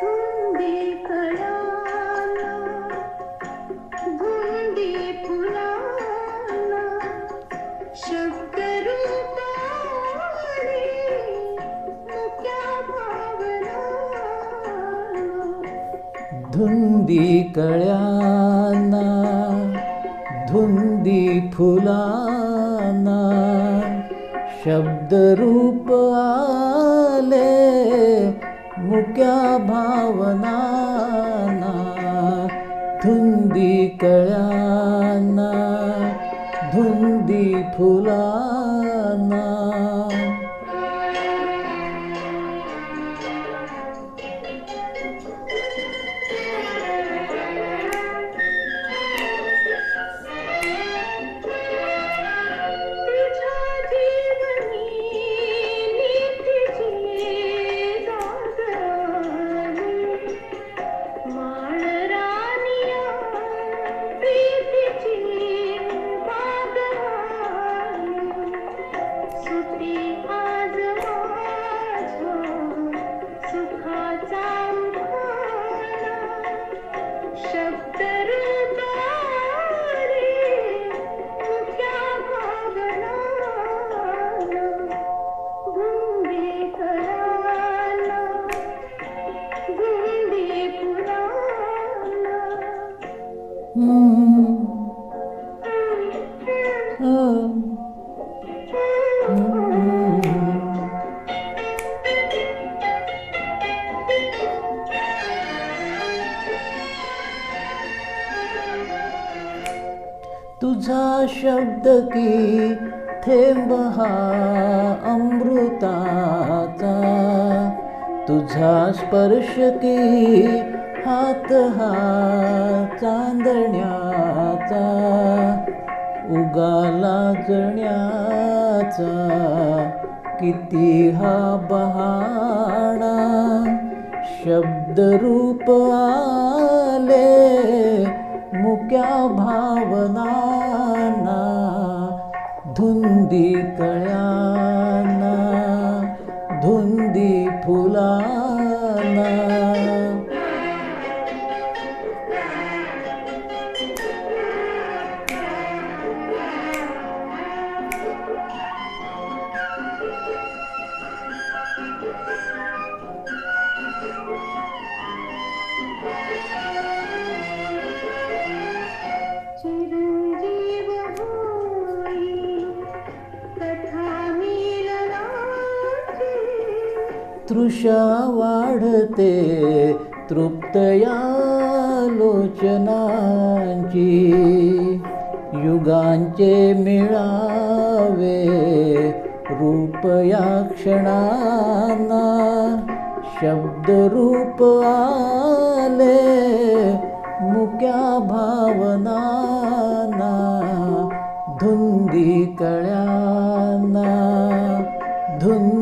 धुंदी कळ्यांना धुंदी फुला कळ्याना धुंदी शब्दरूप आले मुक्या भावनाना धुंदी कळ्याना धुंदी फुला तुझा शब्द की थेंब हा अमृताचा. तुझा स्पर्श की हात हा चांदण्याचा उगाला जण्याचा किती हा बहाणा. शब्दरूप आले मुक्या भावनाना धुंदी कळ्याना तृषा वाढते तृप्तया लोचनांची. युगांचे मिळावे रूपया क्षणाना. क्षणांना शब्दरूप आले मुक्या भावनाना. धुंदी कळ्याना. धुंदी